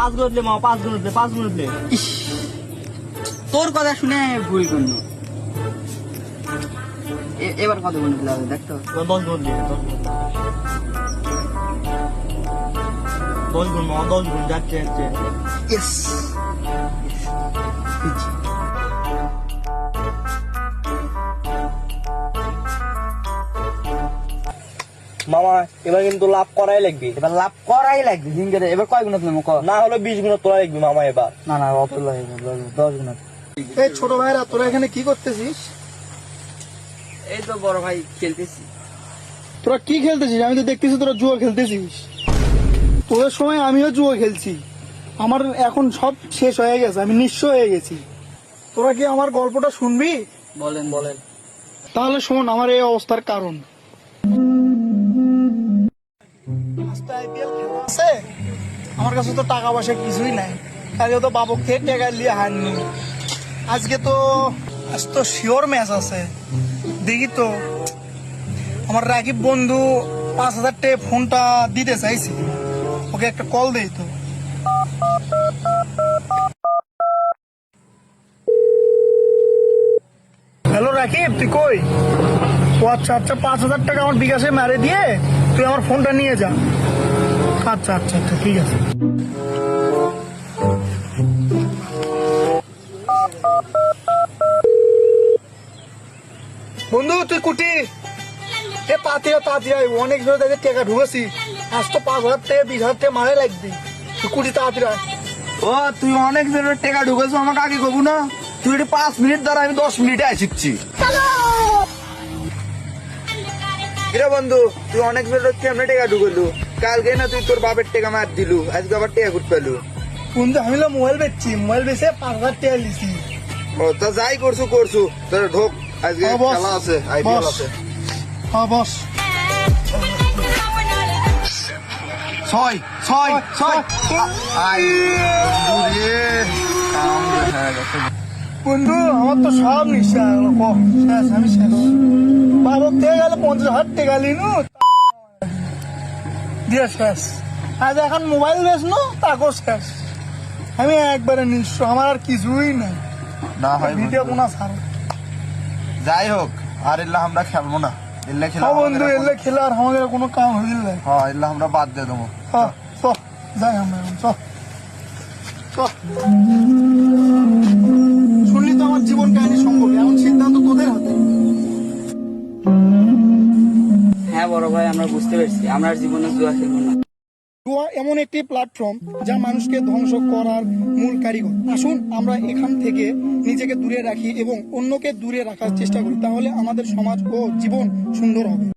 পাঁচ গুণ উঠলে মা পাঁচ গুণ উঠলে পাঁচ গুণ উঠলে। তোর কথা শুনে ভুল করল। এবার কত গুণ উঠলে হবে দেখতো দশ গুণ উঠলে দশ গুণ মা দশ গুণ যাচ্ছে যাচ্ছে মামা এবার কিন্তু লাভ করাই লাগবে। এবার লাভ করাই লাগবে জিঙ্গের এবার কয় গুণ তুমি কর না হলে বিশ গুণ তোলা লাগবে মামা এবার। না না অত লাগবে দশ গুণ। এই ছোট ভাইরা তোরা এখানে কি করতেছিস? এই তো বড় ভাই খেলতেছি। তোরা কি খেলতেছিস? আমি তো দেখতেছি তোরা জুয়া খেলতেছিস। তোদের সময় আমিও জুয়া খেলছি। আমার এখন সব শেষ হয়ে গেছে আমি নিঃস্ব হয়ে গেছি। তোরা কি আমার গল্পটা শুনবি? বলেন বলেন। তাহলে শোন আমার এই অবস্থার কারণ। আছে? আমার কাছে তো টাকা পয়সা কিছুই নাই। কালকে তো বাবক থেকে টাকা নিয়ে হারনি আজকে তো, আজ তো শিওর ম্যাচ আছে। দেখি তো, আমার রাকিব বন্ধু পাঁচ হাজার টাকা ফোনটা দিতে চাইছি। ওকে একটা কল দেই তো। হ্যালো রাকিব, তুই কই? ও আচ্ছা আচ্ছা পাঁচ হাজার টাকা আমার বিকাশে মারে দিয়ে তুই আমার ফোনটা নিয়ে যা। আচ্ছা আচ্ছা আচ্ছা ঠিক আছে। বন্ধু তুই কুটি? এ তাড়াতাড়ি আয়, অনেক ধরে তাদের টাকা ঢুকেছি। আজ তো পাঁচ হাজার টাকা বিশ হাজার টাকা মারে লাগবি। তুই কুটি তাড়াতাড়ি। ও তুই অনেক জনের টাকা ঢুকেছো আমাকে আগে কবু না। তুই এটা পাঁচ মিনিট দ্বারা আমি দশ মিনিটে আসিচ্ছি কিরে বন্ধু তুই অনেক জনের কেমনে টাকা ঢুকেলু? কালকে না তুই তোর বাপের টাকা মার দিলু আজকে আবার টাকা ঘুরতে পেলু বন্ধু আমি তো মোবাইল বেচছি মোবাইল বেচে পাঁচ হাজার টাকা লিছি ও তা যাই করছু করছু। তোর ঢোক আজকে হ্যাঁ, খেলা আছে আইপিএল আছে। হ্যাঁ বস। ছয় ছয় ছয় আই বন্ধু রে। কাম দেখা গেছে বন্ধু আমার তো সব নিশা গেলো আমি শেষ। বাবক থেকে গেলে পঞ্চাশ হাজার টাকা লিনু দিয়ে শেষ আজ এখন মোবাইল বেচ নো তাকেও শেষ। আমি একবারে নিঃস্ব আমার আর কিছুই নাই। না হয় ভিডিও কোনা ছাড়ো। যাই হোক আর এল্লা আমরা খেলব না। এল্লা খেলা হ্যাঁ বন্ধু আমাদের এলে খেলে আর আমাদের কোনো কাম হইল না। হ্যাঁ এল্লা আমরা বাদ দিয়ে দেবো। হ্যাঁ চ যাই আমরা চ। শুনলি তো আমার জীবন কাহিনী সম্পর্কে এখন সিদ্ধান্ত তোদের হাতে? ভাই, আমরা বুঝতে পেরেছি। আমরা জীবনে জুয়া খেলব না। জুয়া এমন একটি প্ল্যাটফর্ম যা মানুষকে ধ্বংস করার মূল কারিগর। আসুন, আমরা এখান থেকে নিজেকে দূরে রাখি এবং অন্যকে দূরে রাখার চেষ্টা করি। তাহলে আমাদের সমাজ ও জীবন সুন্দর হবে।